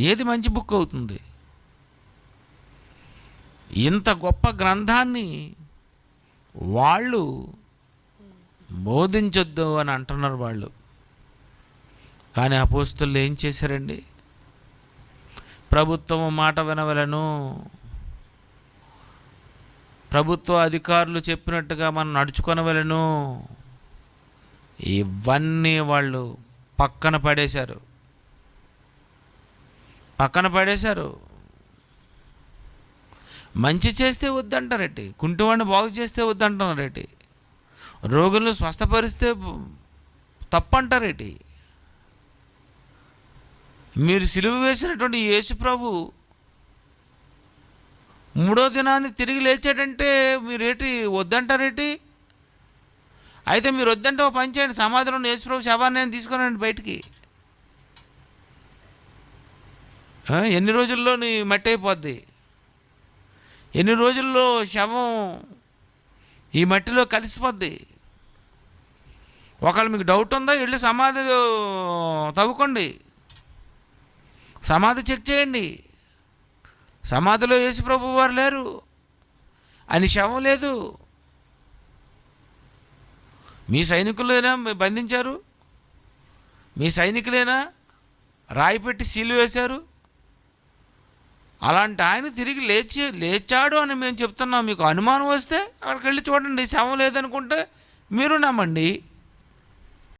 ఏది మంచి బుక్ అవుతుంది? ఇంత గొప్ప గ్రంథాన్ని వాళ్ళు బోధించొద్దు అని అంటున్నారు వాళ్ళు. కానీ అపోస్తులు ఏం చేశారండి? ప్రభుత్వం మాట వినవలను. ప్రభుత్వ అధికారులు చెప్పినట్టుగా మనం నడుచుకొనవలను. ఇవన్నీ వాళ్ళు పక్కన పడేశారు. పక్కన పడేశారు. మంచి చేస్తే వద్దంటారేటి కుంటివాడిని బాగు చేస్తే వద్దంటున్నారేటి రోగులను స్వస్థపరిస్తే తప్పు అంటారేటి మీరు సిలువ వేసినటువంటి యేసు ప్రభు మూడో దినాన్ని తిరిగి లేచాడంటే మీరేటి వద్దంటారేటి అయితే మీరు వద్దంటే ఒక పని చేయండి. సమాధిలో యేసుప్రభు శవాన్ని నేను తీసుకురండి బయటికి. ఎన్ని రోజుల్లో నీ మట్టి అయిపోద్ది? ఎన్ని రోజుల్లో శవం ఈ మట్టిలో కలిసిపోద్ది? ఒకవేళ మీకు డౌట్ ఉందా వెళ్ళి సమాధిలో తవ్వుకోండి. సమాధి చెక్ చేయండి. సమాధిలో యేసు ప్రభు వారు లేరు. అని శవం లేదు. మీ సైనికులేనా బంధించారు. మీ సైనికులేనా రాయి పెట్టి సీలు వేశారు. అలాంటి ఆయన తిరిగి లేచి లేచాడు అని మేము చెప్తున్నాం. మీకు అనుమానం వస్తే అక్కడికి వెళ్ళి చూడండి శవం లేదనుకుంటే మీరు నమ్మండి.